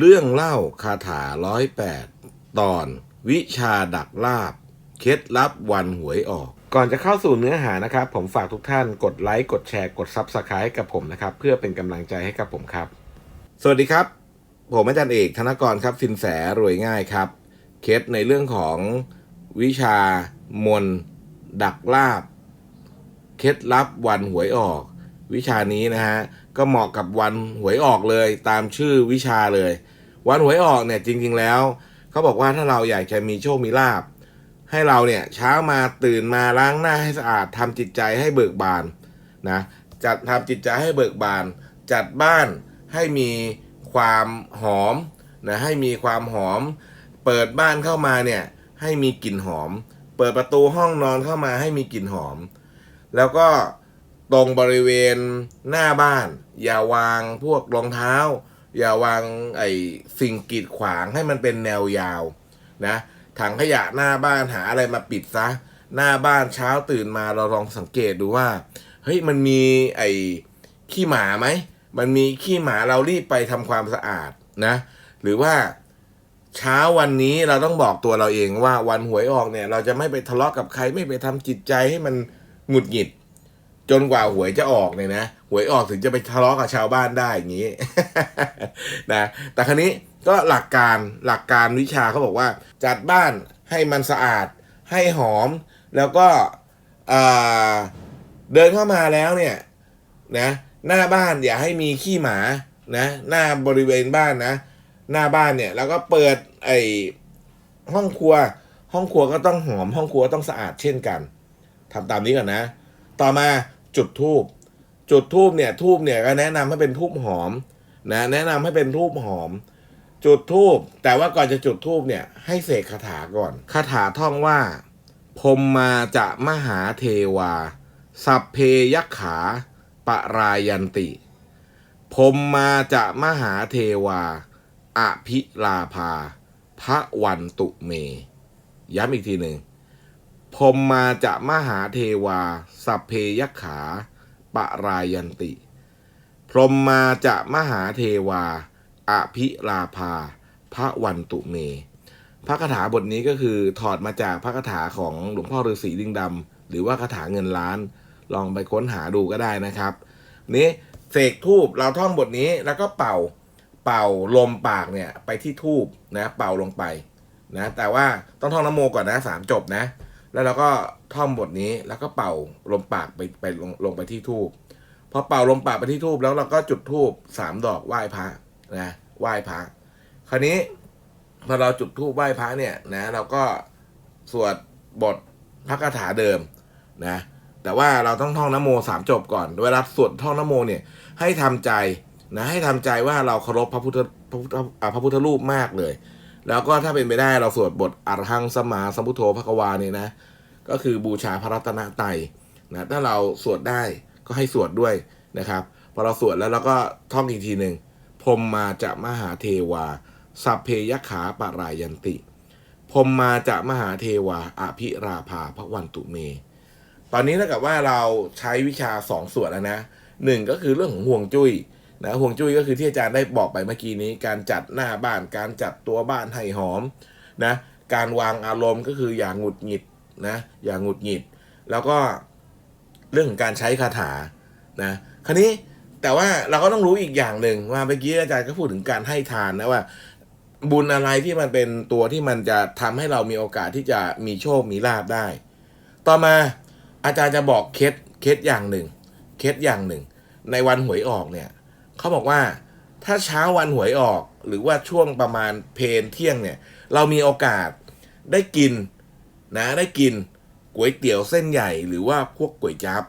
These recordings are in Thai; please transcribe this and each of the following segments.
เรื่องเล่าคาถาร้อยแปดตอนวิชาดักลาบ เคล็ดลับวันหวยออก ก่อนจะเข้าสู่เนื้อหานะครับ ผมฝากทุกท่านกดไลค์กดแชร์กดซับสไคร b e กับผมนะครับ เพื่อเป็นกำลังใจให้กับผมครับ สวัสดีครับ ผมอาจารย์เอกธนกรครับสินแสรวยง่ายครับ เคล็ดในเรื่องของวิชามนดักลาบ เคล็ดลับวันหวยออก วิชานี้นะฮะ ก็เหมาะกับวันหวยออกเลยตามชื่อวิชาเลย วันหวยออกเนี่ยจริง ๆ แล้วเขาบอกว่าถ้าเราอยากจะมีโชคมีลาบให้เราเนี่ยเช้ามาตื่นมาล้างหน้าให้สะอาดทำจิตใจให้เบิกบานนะจัดทำจิตใจให้เบิกบาน จัดบ้านให้มีความหอมนะให้มีความหอม เปิดบ้านเข้ามาเนี่ยให้มีกลิ่นหอม เปิดประตูห้องนอนเข้ามาให้มีกลิ่นหอม แล้วก็ ตรงบริเวณหน้าบ้าน อย่าวางพวกรองเท้า อย่าวางไอ้สิ่งกีดขวางให้มันเป็นแนวยาวนะถังขยะหน้าบ้านหาอะไรมาปิดซะ หน้าบ้านเช้าตื่นมาเราลองสังเกตดูว่าเฮ้ยมันมีไอ้ขี้หมาไหมมันมีขี้หมาเรารีบไปทำความสะอาดนะ หรือว่าเช้าวันนี้เราต้องบอกตัวเราเองว่าวันหวยออกเนี่ย เราจะไม่ไปทะเลาะกับใครไม่ไปทำจิตใจให้มันหงุดหงิด จนกว่าหวยจะออกเนี่ยนะหวยออกถึงจะไปทะเลาะกับชาวบ้านได้อย่างนี้นะแต่ครั้นี้ก็หลักการหลักการวิชาเขาบอกว่า จัดบ้านให้มันสะอาด ให้หอม แล้วก็เดินเข้ามาแล้วเนี่ยนะหน้าบ้านอย่าให้มีขี้หมานะหน้าบริเวณบ้านนะ หน้าบ้านเนี่ยแล้วก็เปิดไอห้องครัว ห้องครัวก็ต้องหอม ห้องครัวต้องสะอาดเช่นกันทำตามนี้ก่อนนะ ต่อมา จุดทูบจุดทูบเนี่ยทูบเนี่ยก็แนะนำให้เป็นทูบหอมนะแนะนำให้เป็นทูบหอม จุดทูบแต่ว่าก่อนจะจุดทูบเนี่ยให้เสกคาถาก่อนคาถาท่องว่าพรมมาจะมหาเทวา สัพเพยักขาปรายันติพรมมาจะมหาเทวา อภิลาภาพระวันตุเม ย้ำอีกทีหนึ่ง พรมมาจะมหาเทวา สัพเพยขาปรายันติ พรมมาจะมหาเทวา อภิลาภา พระวันตุเม พระคาถาบทนี้ก็คือถอดมาจากพระคาถาของหลวงพ่อฤาษีลิงดำหรือว่าคาถาเงินล้าน ลองไปค้นหาดูก็ได้นะครับ นี้เสกทูบเราท่องบทนี้แล้วก็เป่าเป่าลมปากเนี่ยไปที่ทูบนะ เป่าลงไปนะ แต่ว่าต้องท่องนโมก่อนนะสามจบนะ แล้วเราก็ท่องบทนี้แล้วก็เป่าลมปากไปไปลงลงไปที่ทูบพอเป่าลมปากไปที่ทูบแล้วเราก็จุดทูบสามดอกไหว้พระนะไหว้พระคราวนี้พอเราจุดทูบไหว้พระเนี่ยนะ เราก็สวดบทพระคาถาเดิมนะ แต่ว่าเราต้องท่องนโมสามจบก่อนเวลาสวดท่องนโมเนี่ย ให้ทำใจนะให้ทำใจว่าเราเคารพพระพุทธพระพุทธอาพระพุทธรูปมากเลย แล้วก็ถ้าเป็นไปได้เราสวดบทอรหังสมาสัมพุทโธพระกวาเนี่ยนะ ก็คือบูชาพระรัตนตรัยนะถ้าเราสวดได้ก็ให้สวดด้วยนะครับพอเราสวดแล้วเราก็ท่องอีกทีหนึ่งพรมมาจะมหาเทวา สัพเพยขาปารายันติพรมมาจะมหาเทวาอภิราภาพระวันตุเม ตอนนี้เท่ากับว่าเราใช้วิชาสองส่วนแล้วนะหนึ่งก็คือเรื่องของห่วงจุ้ย นะห่วงจุ้ยก็คือที่อาจารย์ได้บอกไปเมื่อกี้นี้ การจัดหน้าบ้าน การจัดตัวบ้านให้หอมนะการวางอารมณ์ก็คืออย่างหงุดหงิดนะอย่างหงุดหงิด แล้วก็เรื่องของการใช้คาถานะคราวนี้แต่ว่าเราก็ต้องรู้อีกอย่างหนึ่งว่าเมื่อกี้อาจารย์ก็พูดถึงการให้ทานนะว่า บุญอะไรที่มันเป็นตัวที่มันจะทำให้เรามีโอกาสที่จะมีโชคมีลาบได้ ต่อมาอาจารย์จะบอกเคล็ดเคล็ดอย่างหนึ่งเคล็ดอย่างหนึ่ง ในวันหวยออกเนี่ย เขาบอกว่าถ้าเช้าวันหวยออก หรือว่าช่วงประมาณเพลเที่ยงเนี่ย เรามีโอกาสได้กินนะได้กินก๋วยเตี๋ยวเส้นใหญ่หรือว่าพวกก๋วยจับ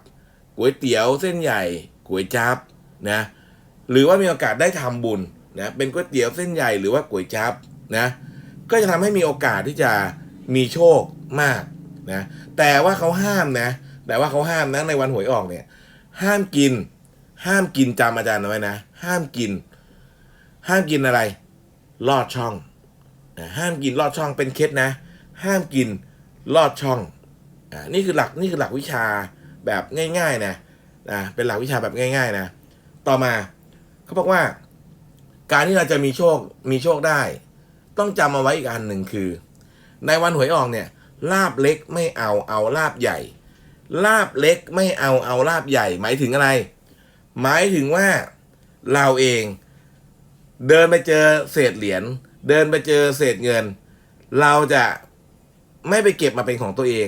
ก๋วยเตี๋ยวเส้นใหญ่ก๋วยจับนะหรือว่ามีโอกาสได้ทำบุญนะเป็นก๋วยเตี๋ยวเส้นใหญ่หรือว่าก๋วยจับนะก็จะทำให้มีโอกาสที่จะมีโชคมากนะแต่ว่าเขาห้ามนะแต่ว่าเขาห้ามนะในวันหวยออกเนี่ยห้ามกิน ห้ามกินจำอาจารย์เอาไว้นะ ห้ามกิน ห้ามกินอะไร ลอดช่อง ห้ามกินลอดช่องเป็นเคล็ดนะ ห้ามกินลอดช่องอ่านี่คือหลักนี่คือหลักวิชาแบบง่าย ๆนะนะเป็นหลักวิชาแบบง่าย ๆ นะ ต่อมาเขาบอกว่า การที่เราจะมีโชคมีโชคได้ ต้องจำเอาไว้อีกอันหนึ่งคือ ในวันหวยออกเนี่ยลาบเล็กไม่เอาเอาลาบใหญ่ ลาบเล็กไม่เอาเอาลาบใหญ่ หมายถึงอะไร หมายถึงว่าเราเอง เดินไปเจอเศษเหรียญเดินไปเจอเศษเงิน เราจะไม่ไปเก็บมาเป็นของตัวเอง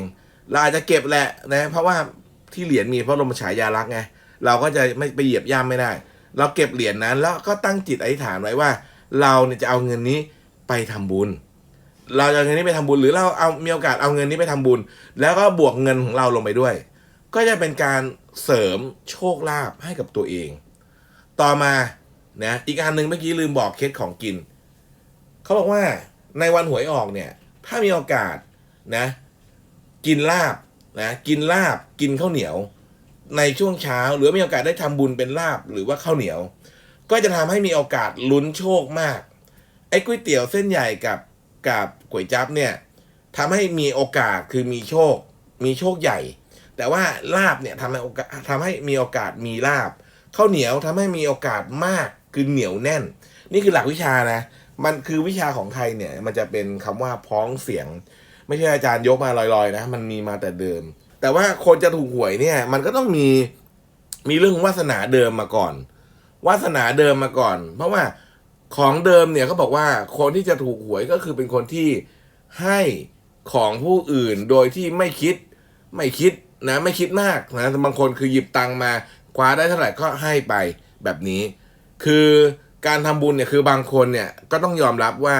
เราอาจจะเก็บแหละนะ เพราะว่าที่เหรียญมีพระบรมฉายาลักษณ์ไงเราก็จะไม่ไปเหยียบย่ำไม่ได้ เราเก็บเหรียญนั้น แล้วก็ตั้งจิตอธิษฐานไว้ว่า เราเนี่ยจะเอาเงินนี้ไปทำบุญ เราจะเอาเงินนี้ไปทำบุญหรือเราเอามีโอกาสเอาเงินนี้ไปทำบุญ แล้วก็บวกเงินของเราลงไปด้วย ก็จะเป็นการ เสริมโชคลาภให้กับตัวเอง ต่อมานะอีกอันหนึ่งเมื่อกี้ลืมบอกเคสของกิน เขาบอกว่าในวันหวยออกเนี่ย ถ้ามีโอกาสนะ กินลาบนะกินลาบกินข้าวเหนียว ในช่วงเช้า หรือมีโอกาสได้ทำบุญเป็นลาบหรือว่าข้าวเหนียว ก็จะทำให้มีโอกาสลุ้นโชคมาก ไอ้ก๋วยเตี๋ยวเส้นใหญ่กับกับก๋วยจั๊บเนี่ยทำให้มีโอกาสคือมีโชค มีโชคใหญ่ แต่ว่าลาบเนี่ยทำให้โอกาสทำให้มีโอกาสมีลาบข้าวเหนียวทำให้มีโอกาสมากคือเหนียวแน่น นี่คือหลักวิชานะ มันคือวิชาของไทยเนี่ย มันจะเป็นคำว่าพ้องเสียง ไม่ใช่อาจารย์ยกมาลอยๆนะ มันมีมาแต่เดิม แต่ว่าคนจะถูกหวยเนี่ย มันก็ต้องมีมีเรื่องวาสนาเดิมมาก่อน วาสนาเดิมมาก่อน เพราะว่าของเดิมเนี่ยเขาบอกว่าคนที่จะถูกหวยก็คือเป็นคนที่ให้ของผู้อื่นโดยที่ไม่คิดไม่คิด นะไม่คิดมากนะบางคนคือหยิบตังมาคว้าได้เท่าไหร่ก็ให้ไปแบบนี้ คือการทำบุญเนี่ยคือบางคนเนี่ยก็ต้องยอมรับว่า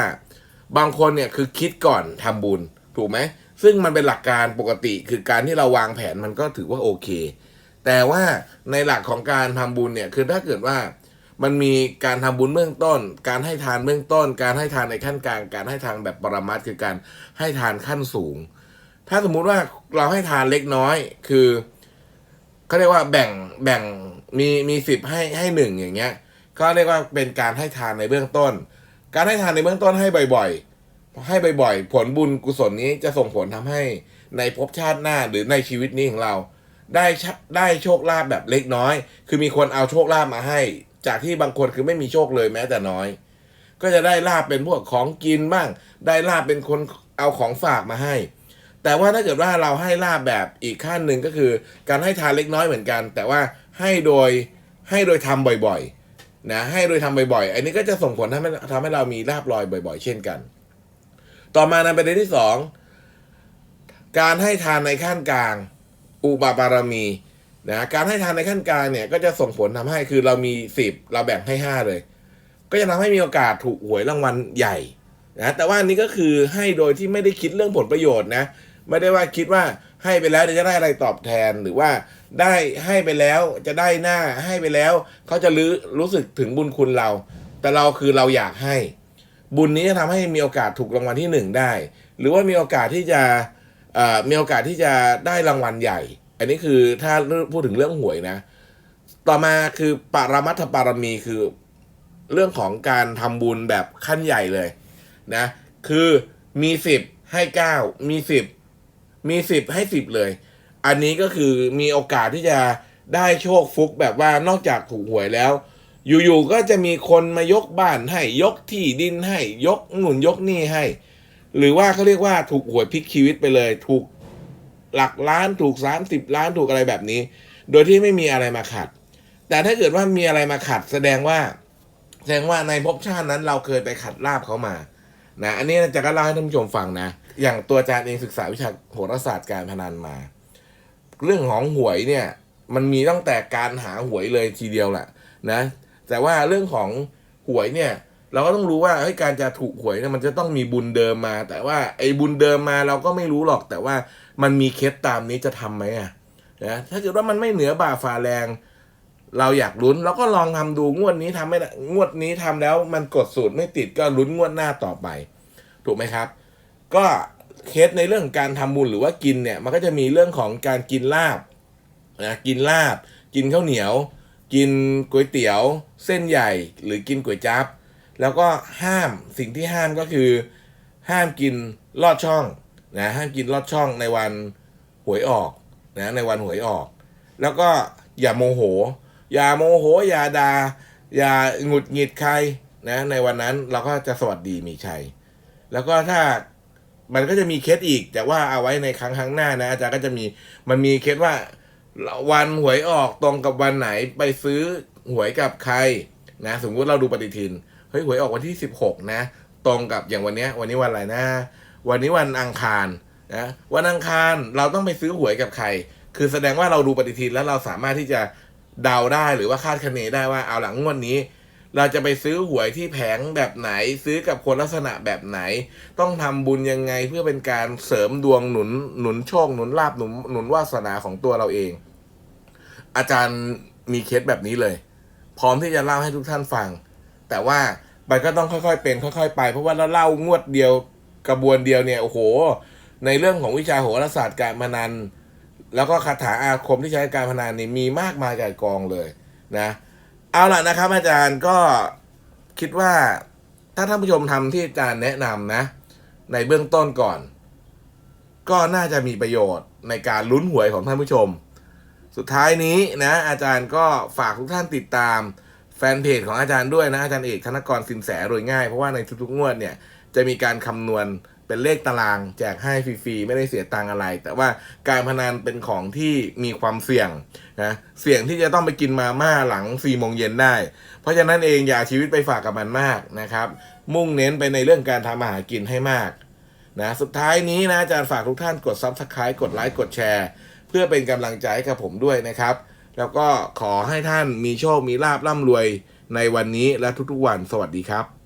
บางคนเนี่ยคือคิดก่อนทำบุญถูกไหมซึ่งมันเป็นหลักการปกติคือการที่เราวางแผนมันก็ถือว่าโอเค แต่ว่าในหลักของการทำบุญเนี่ยคือถ้าเกิดว่ามันมีการทำบุญเบื้องต้น การให้ทานเบื้องต้น การให้ทานในขั้นกลาง การให้ทานแบบปรมัตคือการให้ทานขั้นสูง ถ้าสมมุติว่าเราให้ทานเล็กน้อย คือเขาเรียกว่าแบ่งแบ่งมีมีสิบให้ให้หนึ่งอย่างเงี้ยก็เรียกว่าเป็นการให้ทานในเบื้องต้น การให้ทานในเบื้องต้นให้บ่อยๆ ให้บ่อยๆ ผลบุญกุศลนี้จะส่งผลทำให้ในภพชาติหน้าหรือในชีวิตนี้ของเรา ได้ได้โชคลาภแบบเล็กน้อย คือมีคนเอาโชคลาภมาให้ จากที่บางคนคือไม่มีโชคเลยแม้แต่น้อย ก็จะได้ลาบเป็นพวกของกินบ้าง ได้ลาบเป็นคนเอาของฝากมาให้ แต่ว่าถ้าเกิดว่าเราให้ลาบแบบอีกขั้นหนึ่งก็คือ การให้ทานเล็กน้อยเหมือนกัน แต่ว่าให้โดยให้โดยทำบ่อยๆนะให้โดยทำบ่อยๆ อันนี้ก็จะส่งผลทำให้ทำให้เรามีลาบลอยบ่อย ๆ เช่นกัน ต่อมาในประเด็นที่สองการให้ทานในขั้นกลาง อุปบารมีนะการให้ทานในขั้นกลางเนี่ยก็จะส่งผลทำให้คือเรามีสิบเราแบ่งให้ห้าเลย ก็จะทำให้มีโอกาสถูกหวยรางวัลใหญ่นะแต่ว่านนี้ก็คือให้โดยที่ไม่ได้คิดเรื่องผลประโยชน์นะ ไม่ได้ว่าคิดว่าให้ไปแล้วจะได้อะไรตอบแทนหรือว่าได้ให้ไปแล้วจะได้หน้าให้ไปแล้ว เขาจะรู้รู้สึกถึงบุญคุณเรา แต่เราคือเราอยากให้ บุญนี้จะทำให้มีโอกาสถูกรางวัลที่หนึ่งได้ หรือว่ามีโอกาสที่จะมีโอกาสที่จะได้รางวัลใหญ่ อันนี้คือถ้าพูดถึงเรื่องหวยนะ ต่อมาคือปรมัตถปารมีคือเรื่องของการทำบุญแบบขั้นใหญ่เลยนะ คือมีสิบให้เก้ามีสิบ มีสิบให้สิบเลย อันนี้ก็คือมีโอกาสที่จะได้โชคฟุกแบบว่านอกจากถูกหวยแล้ว อยู่ๆก็จะมีคนมายกบ้านให้ยกที่ดินให้ยกหนุนยกนี่ให้ หรือว่าเขาเรียกว่าถูกหวยพลิกชีวิตไปเลย ถูกหลักล้านถูกสามสิบล้านถูกอะไรแบบนี้ โดยที่ไม่มีอะไรมาขัด แต่ถ้าเกิดว่ามีอะไรมาขัด แสดงว่าแสดงว่าในภพชาตินั้นเราเคยไปขัดลาบเขามานะอันนี้จะก็เล่าให้ท่านผู้ชมฟังนะ อย่างตัวอาจารย์เองศึกษาวิชาโหราศาสตร์การพนันมา เรื่องของหวยเนี่ย มันมีตั้งแต่การหาหวยเลยทีเดียวแหละนะ แต่ว่าเรื่องของหวยเนี่ย เราก็ต้องรู้ว่าเฮ้ยการจะถูกหวยเนี่ยมันจะต้องมีบุญเดิมมา แต่ว่าไอ้บุญเดิมมาเราก็ไม่รู้หรอก แต่ว่ามันมีเคสตามนี้จะทำไหมอะนะถ้าเกิดว่ามันไม่เหนือบ่าฝ่าแรง เราอยากลุ้นเราก็ลองทำดูงวดนี้ทำไม่ได้งวดนี้ทำแล้วมันกดสูตรไม่ติดก็ลุ้นงวดหน้าต่อไป ถูกไหมครับ ก็เคสในเรื่องการทำบุญหรือว่ากินเนี่ยมันก็จะมีเรื่องของการกินลาบนะกินลาบ กินข้าวเหนียว กินก๋วยเตี๋ยว เส้นใหญ่ หรือกินก๋วยจั๊บแล้วก็ห้ามสิ่งที่ห้ามก็คือ ห้ามกินลอดช่องนะห้ามกินลอดช่องในวันหวยออกนะในวันหวยออก แล้วก็อย่าโมโห อย่าโมโห อย่าดา่าอย่าหงุดหงิดใครนะในวันนั้นเราก็จะสวัสดีมีชัย แล้วก็ถ้า มันก็จะมีเคสอีก แต่ว่าเอาไว้ในครั้งข้งหน้านะ อาจารย์ก็จะมีมันมีเคสว่า วันหวยออกตรงกับวันไหนไปซื้อหวยกับใครนะ สมมุติเราดูปฏิทินเฮ้ยหวยออกวันที่สิบหกนะ ตรงกับอย่างวันเนี้ย วันนี้วันอะไรนะวันนี้วันอังคารนะวันอังคารเราต้องไปซื้อหวยกับใคร คือแสดงว่าเราดูปฏิทินแล้วเราสามารถที่จะเดาได้หรือว่าคาดคะเนได้ว่าเอาหลังงวดนี้ เราจะไปซื้อหวยที่แผงแบบไหน ซื้อกับคนลักษณะแบบไหน ต้องทำบุญยังไงเพื่อเป็นการเสริมดวงหนุนหนุนโชคหนุนลาบหนุนหนุนวาสนาของตัวเราเอง อาจารย์มีเคสแบบนี้เลย พร้อมที่จะเล่าให้ทุกท่านฟัง แต่ว่ามันก็ต้องค่อยๆเป็นค่อยๆไป เพราะว่าเราเล่างวดเดียวกระบวนเดียวเนี่ยโอ้โห ในเรื่องของวิชาโหราศาสตร์การพนันแล้วก็คาถาอาคมที่ใช้การพนันนี่มีมากมายก่ายกองเลยนะ เอาล่ะนะครับ อาจารย์ก็คิดว่าถ้าท่านผู้ชมทำที่อาจารย์แนะนำนะ ในเบื้องต้นก่อน ก็น่าจะมีประโยชน์ในการลุ้นหวยของท่านผู้ชม สุดท้ายนี้นะ อาจารย์ก็ฝากทุกท่านติดตามแฟนเพจของอาจารย์ด้วยนะ อาจารย์เอกธนกรสินแสโดยง่าย เพราะว่าในทุกๆงวดเนี่ยจะมีการคำนวณ เป็นเลขตารางแจกให้ฟรีๆไม่ได้เสียตังอะไร แต่ว่าการพนันเป็นของที่มีความเสี่ยงนะเสี่ยงที่จะต้องไปกินมาม่าหลัง4ี่โมงเย็นได้ เพราะฉะนั้นเองอย่าเอาชีวิตไปฝากกับมันมากนะครับ มุ่งเน้นไปในเรื่องการทำอาหารกินให้มากนะสุดท้ายนี้นะอาจารย์ฝากทุกท่านกด Subscribe กดไลค์กดแชร์ เพื่อเป็นกำลังใจให้กับผมด้วยนะครับ แล้วก็ขอให้ท่านมีโชคมีลาบร่ำรวยในวันนี้และทุกๆวันสวัสดีครับ